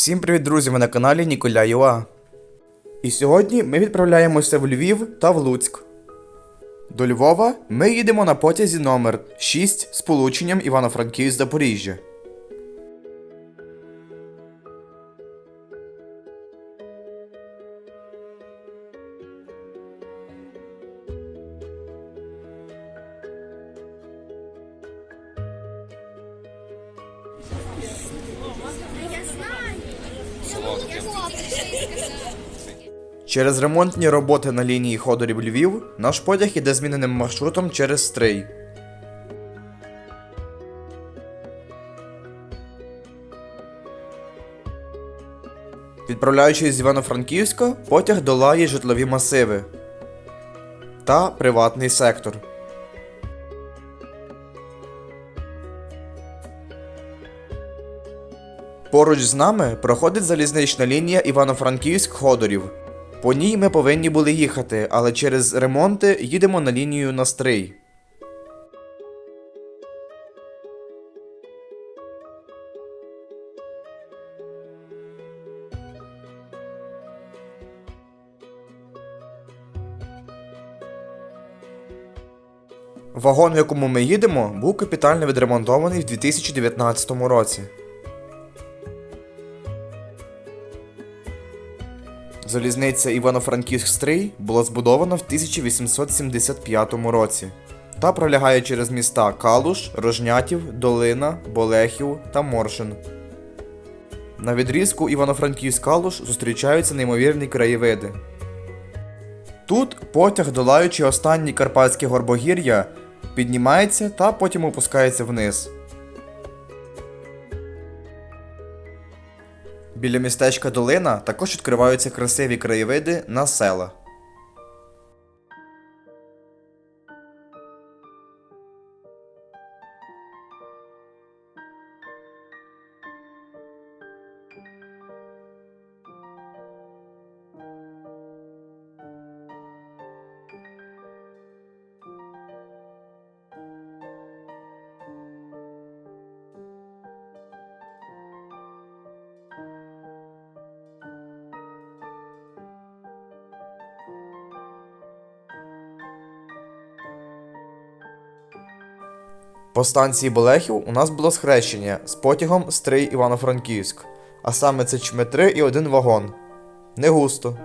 Всім привіт, друзі! Ви на каналі Ніколя Юа. І сьогодні ми відправляємося в Львів та в Луцьк. До Львова ми їдемо на потязі номер 6 з полученням Івано-Франківськ Запоріжжя. Через ремонтні роботи на лінії Ходорів Львів наш потяг іде зміненим маршрутом через Стрий. Відправляючись з Івано-Франківська, потяг долає житлові масиви та приватний сектор. Поруч з нами проходить залізнична лінія Івано-Франківськ-Ходорів. По ній ми повинні були їхати, але через ремонти їдемо на лінію на Стрий. Вагон, в якому ми їдемо, був капітально відремонтований в 2019 році. Залізниця Івано-Франківськ-Стрий була збудована в 1875 році та пролягає через міста Калуш, Рожнятів, Долина, Болехів та Моршин. На відрізку Івано-Франківськ-Калуш зустрічаються неймовірні краєвиди. Тут потяг, долаючи останні карпатські горбогір'я, піднімається та потім опускається вниз. Біля містечка Долина також відкриваються красиві краєвиди на села. По станції Болехів у нас було схрещення з потягом Стрий Івано-Франківськ, а саме це чметри і один вагон. Не густо.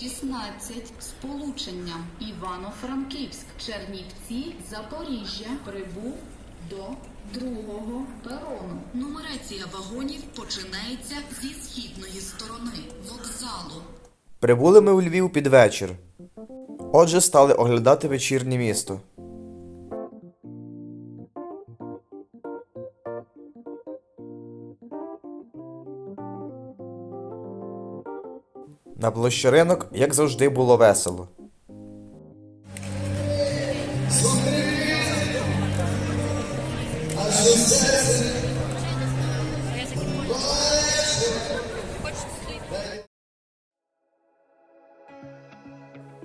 Шістнадцять Сполучення Івано-Франківськ, Чернівці, Запоріжжя прибув до другого перону. Нумерація вагонів починається зі східної сторони вокзалу. Прибули ми у Львів під вечір. Отже, стали оглядати вечірнє місто. На площі ринок, як завжди, було весело.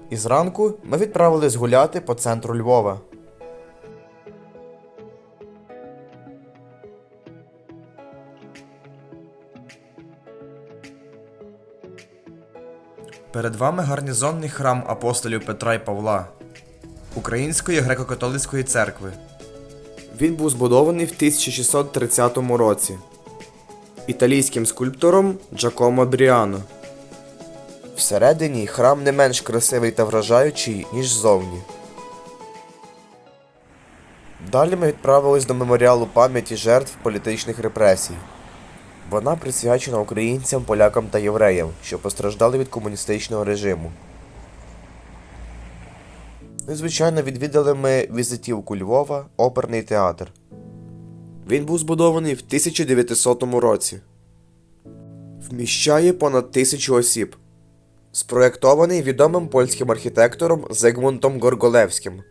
І зранку ми відправились гуляти по центру Львова. Перед вами гарнізонний храм апостолів Петра і Павла Української греко-католицької церкви. Він був збудований в 1630 році італійським скульптором Джакомо Бріано. Всередині храм не менш красивий та вражаючий, ніж ззовні. Далі ми відправились до меморіалу пам'яті жертв політичних репресій. Вона присвячена українцям, полякам та євреям, що постраждали від комуністичного режиму. Ну звичайно, відвідали ми візитівку Львова, оперний театр. Він був збудований в 1900 році. Вміщає понад тисячу осіб. Спроєктований відомим польським архітектором Зигмунтом Горголевським.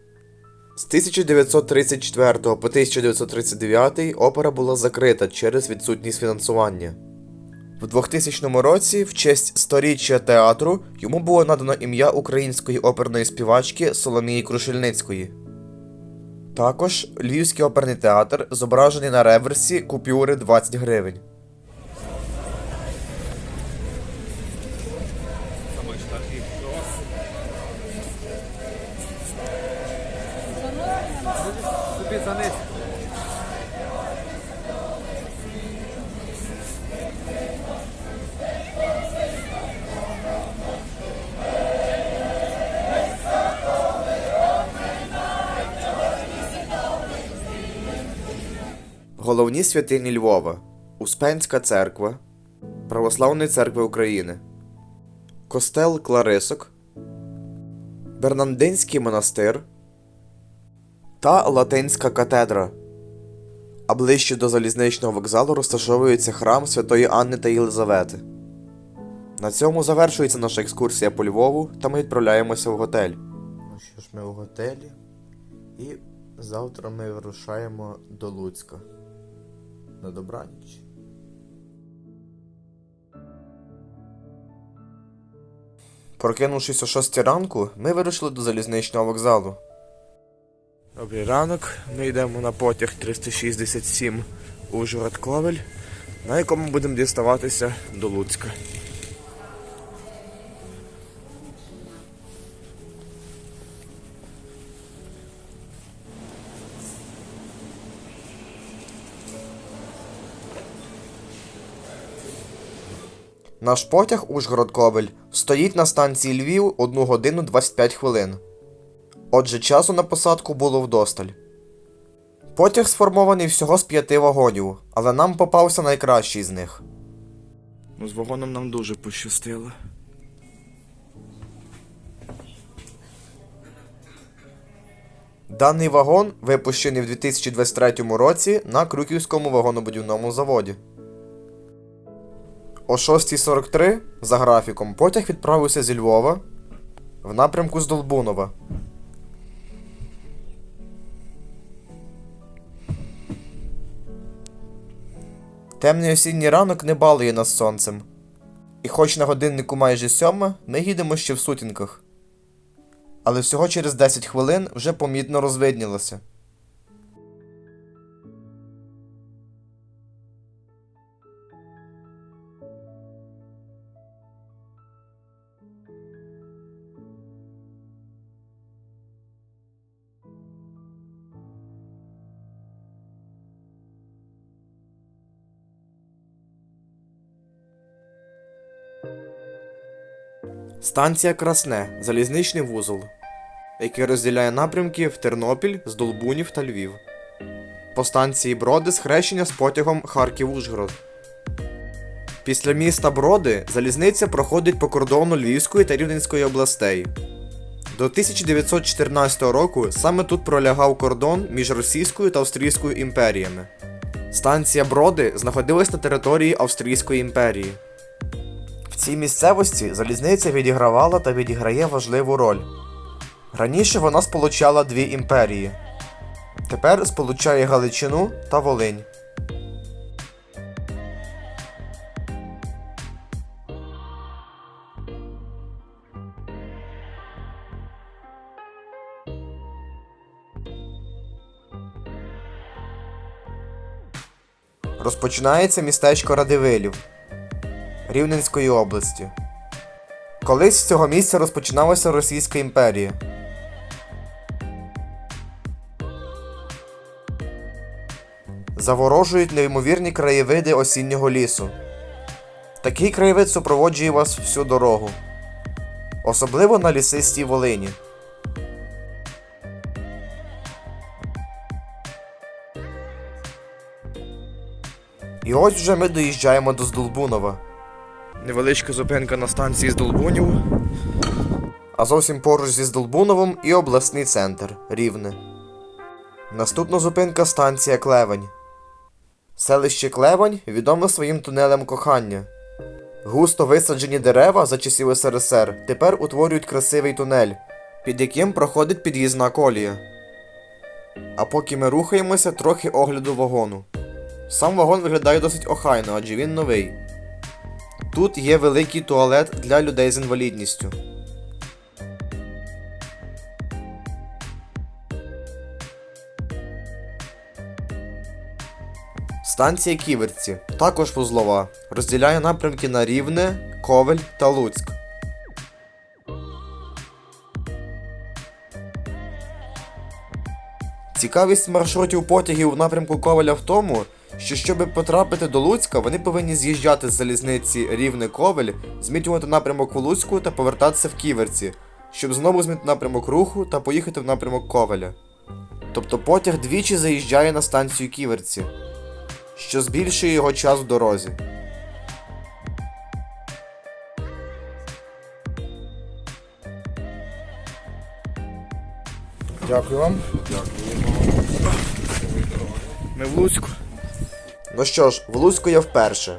З 1934 по 1939 опера була закрита через відсутність фінансування. В 2000 році, в честь сторіччя театру, йому було надано ім'я української оперної співачки Соломії Крушельницької. Також Львівський оперний театр зображений на реверсі купюри 20 гривень. Головні святині Львова, Успенська церква, Православної церкви України, Костел Кларисок, Бернандинський монастир та Латинська катедра. А ближче до залізничного вокзалу розташовується храм Святої Анни та Єлизавети. На цьому завершується наша екскурсія по Львову, та ми відправляємося в готель. Ну що ж, ми у готелі, і завтра ми вирушаємо до Луцька. На добраніч. Прокинувшись о 6 ранку, ми вирушили до залізничного вокзалу. Добрий ранок. Ми йдемо на потяг 367 Ужгород Ковель, на якому будемо діставатися до Луцька. Наш потяг Ужгород Ковель стоїть на станції Львів 1 годину 25 хвилин. Отже, часу на посадку було вдосталь. Потяг сформований всього з п'яти вагонів, але нам попався найкращий з них. Ну, з вагоном нам дуже пощастило. Даний вагон випущений в 2023 році на Крюківському вагонобудівному заводі. О 6.43 за графіком потяг відправився зі Львова в напрямку з Долбунова. Темний осінній ранок не балує нас сонцем. І хоч на годиннику майже сьома, ми їдемо ще в сутінках. Але всього через 10 хвилин вже помітно розвиднілося. Станція Красне залізничний вузол, який розділяє напрямки в Тернопіль з Долбунів та Львів. По станції Броди схрещення з потягом Харків-Ужгород. Після міста Броди залізниця проходить по кордону Львівської та Рівненської областей. До 1914 року саме тут пролягав кордон між Російською та Австрійською імперіями. Станція Броди знаходилась на території Австрійської імперії. Цій місцевості залізниця відігравала та відіграє важливу роль. Раніше вона сполучала дві імперії. Тепер сполучає Галичину та Волинь. Розпочинається містечко Радивилів Рівненської області. Колись з цього місця розпочиналася Російська імперія. Заворожують неймовірні краєвиди осіннього лісу. Такий краєвид супроводжує вас всю дорогу. Особливо на лісистій Волині. І ось вже ми доїжджаємо до Здолбунова. Невеличка зупинка на станції Здолбунів. А зовсім поруч зі Здолбуновим і обласний центр Рівне. Наступна зупинка станція Клевень. Селище Клевень відоме своїм тунелем кохання. Густо висаджені дерева за часів СРСР тепер утворюють красивий тунель, під яким проходить під'їзна колія. А поки ми рухаємося, трохи огляду вагону. Сам вагон виглядає досить охайно, адже він новий. Тут є великий туалет для людей з інвалідністю. Станція Ківерці, також вузлова, розділяє напрямки на Рівне, Ковель та Луцьк. Цікавість маршрутів потягів в напрямку Ковеля в тому, що щоб потрапити до Луцька, вони повинні з'їжджати з залізниці Рівне Ковель, змінювати напрямок в Луцьку та повертатися в Ківерці, щоб знову змінити напрямок руху та поїхати в напрямок Ковеля. Тобто потяг двічі заїжджає на станцію Ківерці, що збільшує його час в дорозі. Дякую вам. Дякую. Ми в Луцьку. Ну що ж, в Луцьку я вперше.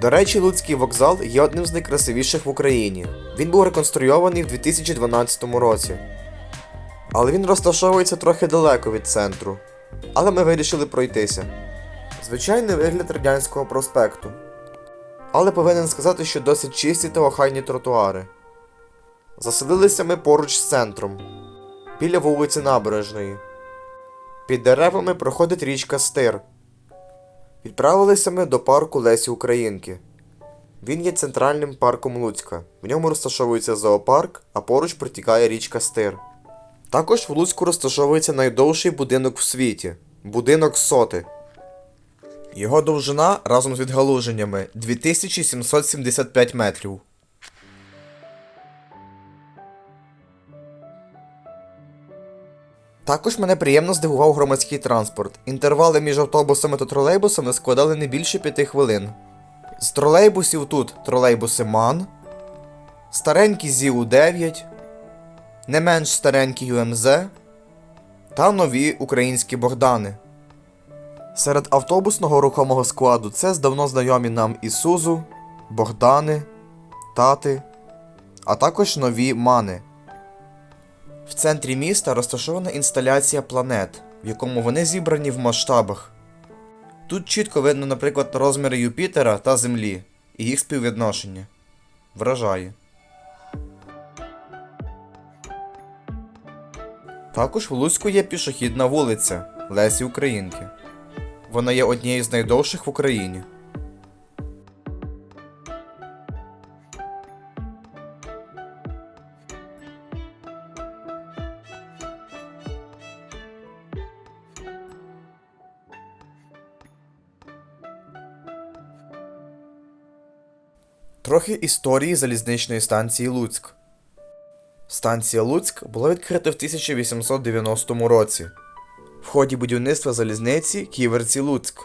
До речі, Луцький вокзал є одним з найкрасивіших в Україні. Він був реконструйований в 2012 році. Але він розташовується трохи далеко від центру. Але ми вирішили пройтися. Звичайний вигляд радянського проспекту. Але повинен сказати, що досить чисті та охайні тротуари. Заселилися ми поруч з центром, біля вулиці Набережної. Під деревами проходить річка Стир. Відправилися ми до парку Лесі Українки. Він є центральним парком Луцька. В ньому розташовується зоопарк, а поруч протікає річка Стир. Також в Луцьку розташовується найдовший будинок в світі будинок соти. Його довжина разом з відгалуженнями 2775 метрів. Також мене приємно здивував громадський транспорт. Інтервали між автобусами та тролейбусами складали не більше 5 хвилин. З тролейбусів тут тролейбуси МАН, старенький ЗІУ-9, не менш старенький ЮМЗ та нові українські Богдани. Серед автобусного рухомого складу це здавно знайомі нам Ісузу, Богдани, Тати, а також нові Мани. В центрі міста розташована інсталяція планет, в якому вони зібрані в масштабах. Тут чітко видно, наприклад, розміри Юпітера та Землі і їх співвідношення. Вражає. Також в Луцьку є пішохідна вулиця Лесі Українки. Вона є однією з найдовших в Україні. Трохи історії залізничної станції Луцьк. Станція Луцьк була відкрита в 1890 році в ході будівництва залізниці Ківерці Луцьк.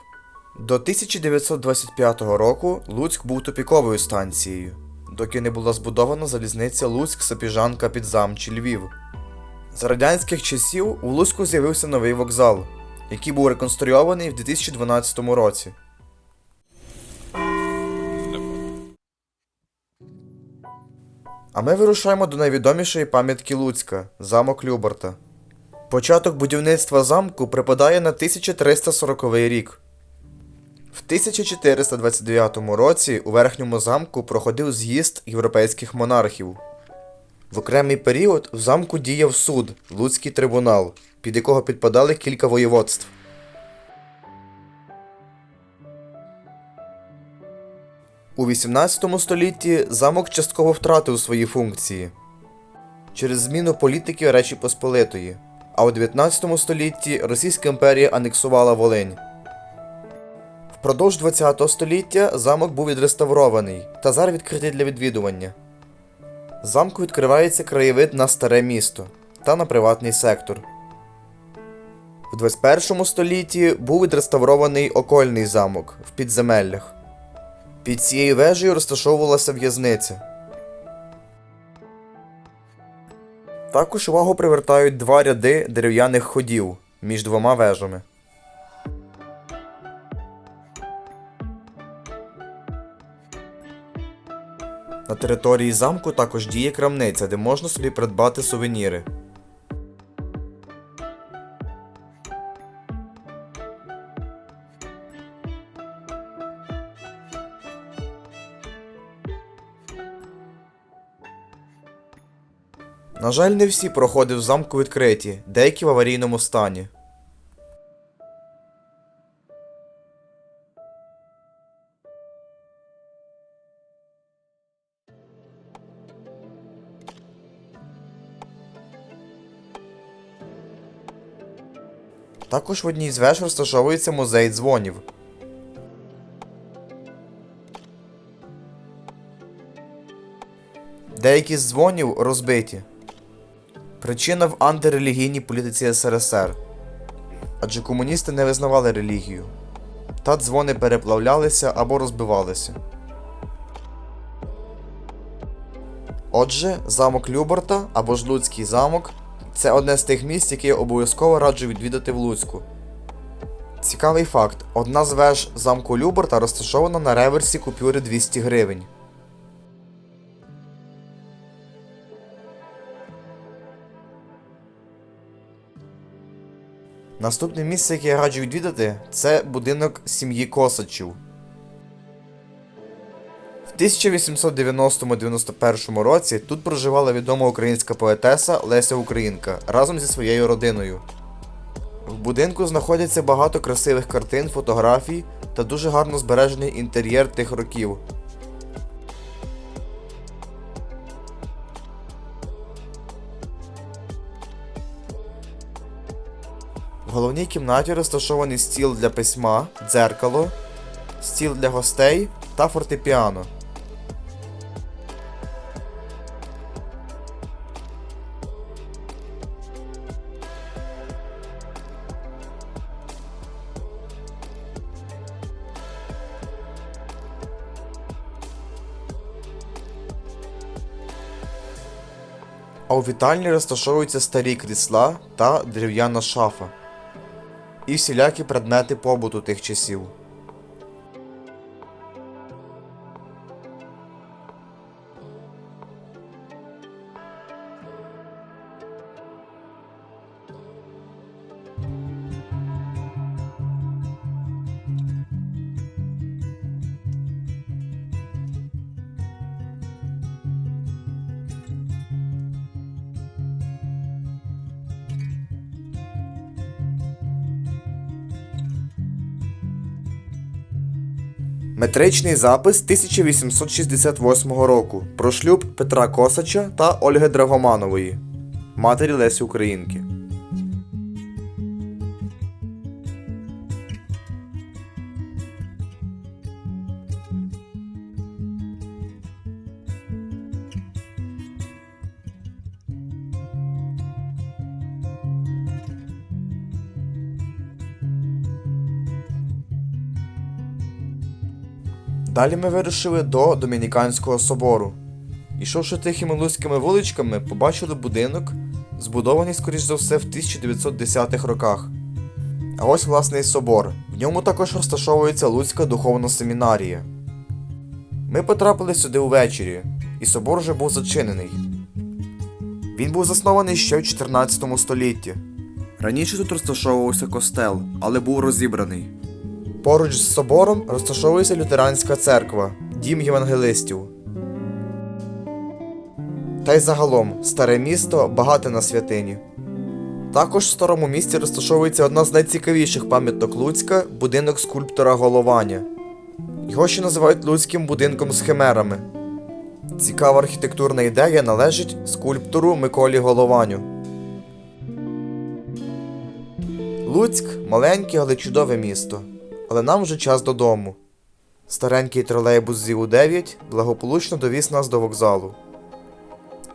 До 1925 року Луцьк був тупіковою станцією, доки не була збудована залізниця Луцьк Сапіжанка Підзамчі Львів. За радянських часів у Луцьку з'явився новий вокзал, який був реконструйований в 2012 році. А ми вирушаємо до найвідомішої пам'ятки Луцька замок Любарта. Початок будівництва замку припадає на 1340 рік. В 1429 році у верхньому замку проходив з'їзд європейських монархів. В окремий період в замку діяв суд Луцький трибунал, під якого підпадали кілька воєводств. У 18 столітті замок частково втратив свої функції через зміну політики Речі Посполитої, а у 19 столітті Російська імперія анексувала Волинь. Впродовж 20 століття замок був відреставрований та зараз відкритий для відвідування. Замку відкривається краєвид на старе місто та на приватний сектор. В 21 столітті був відреставрований окольний замок в підземеллях. Під цією вежею розташовувалася в'язниця. Також увагу привертають два ряди дерев'яних ходів між двома вежами. На території замку також діє крамниця, де можна собі придбати сувеніри. На жаль, не всі проходи в замку відкриті, деякі в аварійному стані. Також в одній з веж розташовується музей дзвонів. Деякі з дзвонів розбиті. Причина в антирелігійній політиці СРСР. Адже комуністи не визнавали релігію. Та дзвони переплавлялися або розбивалися. Отже, замок Люборта або ж Луцький замок це одне з тих місць, які я обов'язково раджу відвідати в Луцьку. Цікавий факт: одна з веж замку Люборта розташована на реверсі купюри 200 гривень. Наступне місце, яке я раджу відвідати, це будинок сім'ї Косачів. В 1890-91 році тут проживала відома українська поетеса Леся Українка разом зі своєю родиною. В будинку знаходяться багато красивих картин, фотографій та дуже гарно збережений інтер'єр тих років. В головній кімнаті розташований стіл для письма, дзеркало, стіл для гостей та фортепіано. А у вітальні розташовуються старі крісла та дерев'яна шафа. І всілякі предмети побуту тих часів. Метричний запис 1868 року про шлюб Петра Косача та Ольги Драгоманової, матері Лесі Українки. Далі ми вирушили до Домініканського собору. Ішовши тихими луцькими вуличками, побачили будинок, збудований, скоріш за все, в 1910-х роках. А ось власний собор. В ньому також розташовується Луцька духовна семінарія. Ми потрапили сюди увечері, і собор вже був зачинений. Він був заснований ще в 14 столітті. Раніше тут розташовувався костел, але був розібраний. Поруч з собором розташовується лютеранська церква, дім євангелистів. Та й загалом старе місто багате на святині. Також в старому місті розташовується одна з найцікавіших пам'яток Луцька будинок скульптора Голованя. Його ще називають Луцьким будинком з химерами. Цікава архітектурна ідея належить скульптору Миколі Голованю. Луцьк маленьке, але чудове місто. Але нам вже час додому. Старенький тролейбус ЗІУ 9 благополучно довіз нас до вокзалу.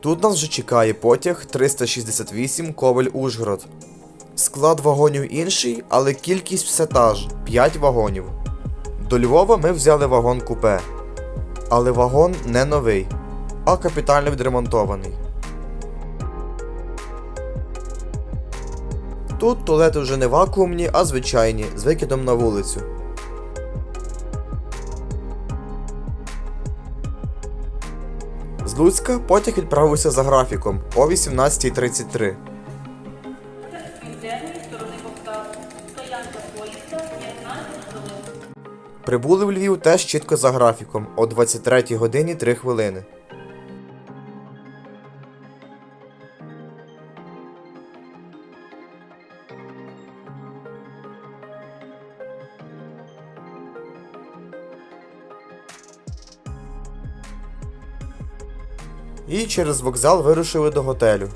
Тут нас вже чекає потяг 368 Ковель Ужгород. Склад вагонів інший, але кількість все та ж 5 вагонів. До Львова ми взяли вагон купе. Але вагон не новий, а капітально відремонтований. Тут туалети вже не вакуумні, а звичайні, з викидом на вулицю. З Луцька потяг відправився за графіком о 18.33. Південної сторони вокзалу. Стоянка поїзда 15 хвилин. Прибули в Львів теж чітко за графіком о 23 годині 3 хвилини. Через вокзал вирушили до готелю.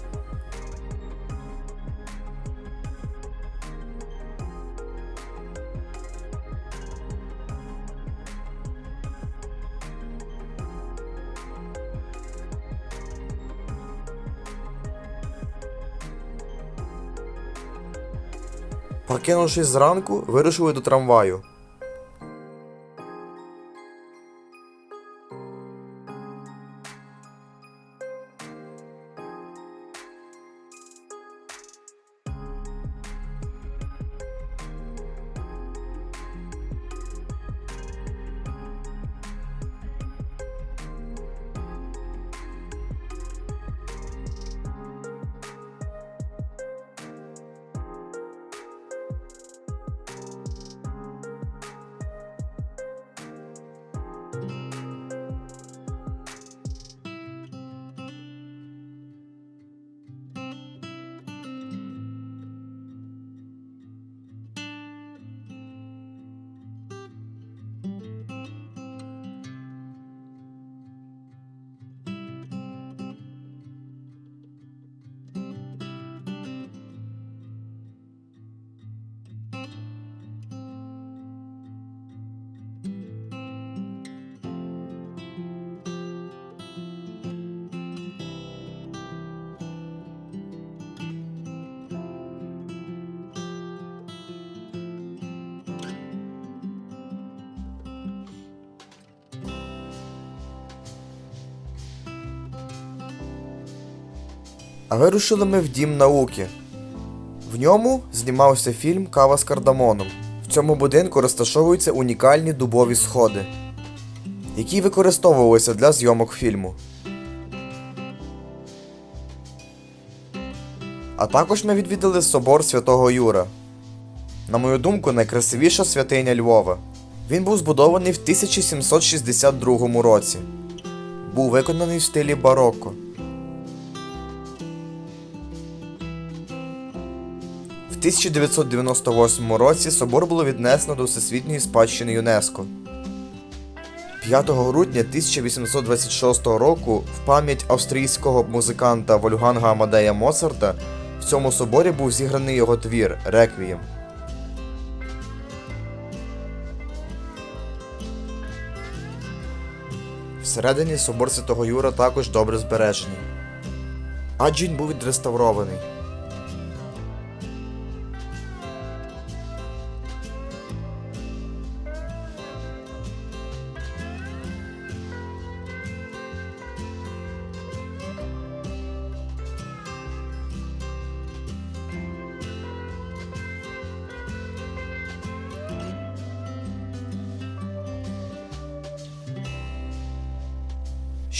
Прокинувшись зранку, вирушили до трамваю. А вирушили ми в Дім науки. В ньому знімався фільм Кава з кардамоном. В цьому будинку розташовуються унікальні дубові сходи, які використовувалися для зйомок фільму. А також ми відвідали собор Святого Юра. На мою думку, найкрасивіша святиня Львова. Він був збудований в 1762 році. Був виконаний в стилі бароко. 1998 році собор було віднесено до Всесвітньої спадщини ЮНЕСКО. 5 грудня 1826 року в пам'ять австрійського музиканта Вольфганга Амадея Моцарта в цьому соборі був зіграний його твір Реквієм. Всередині собор Святого Юра також добре збережений. Адже він був відреставрований.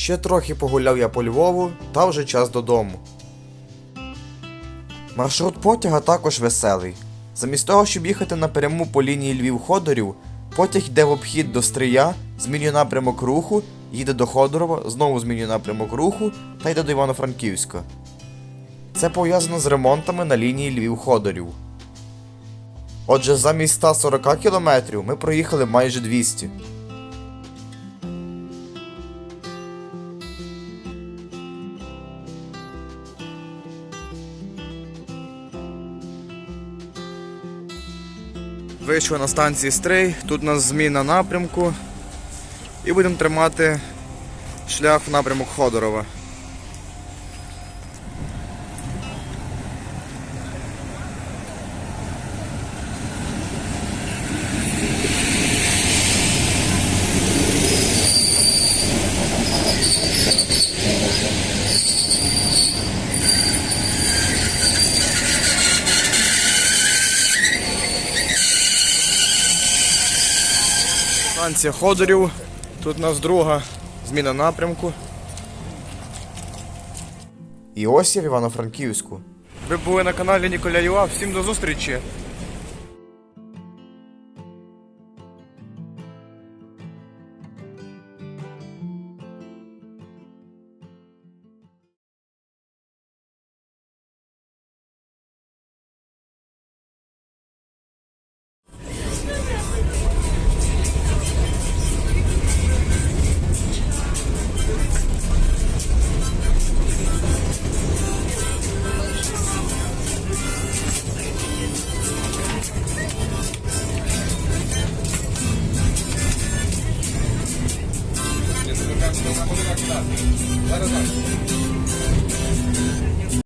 Ще трохи погуляв я по Львову, та вже час додому. Маршрут потяга також веселий. Замість того, щоб їхати напряму по лінії Львів-Ходорів, потяг йде в обхід до Стрия, змінює напрямок руху, їде до Ходорова, знову змінює напрямок руху та йде до Івано-Франківська. Це пов'язано з ремонтами на лінії Львів-Ходорів. Отже, замість 140 км ми проїхали майже 200. Вийшли на станції Стрий, тут у нас зміна напрямку. І будемо тримати шлях в напрямок Ходорова. станція Ходорів. Тут у нас друга зміна напрямку. І ось я в Івано-Франківську. Ви були на каналі Ніколя Юа. Всім до зустрічі!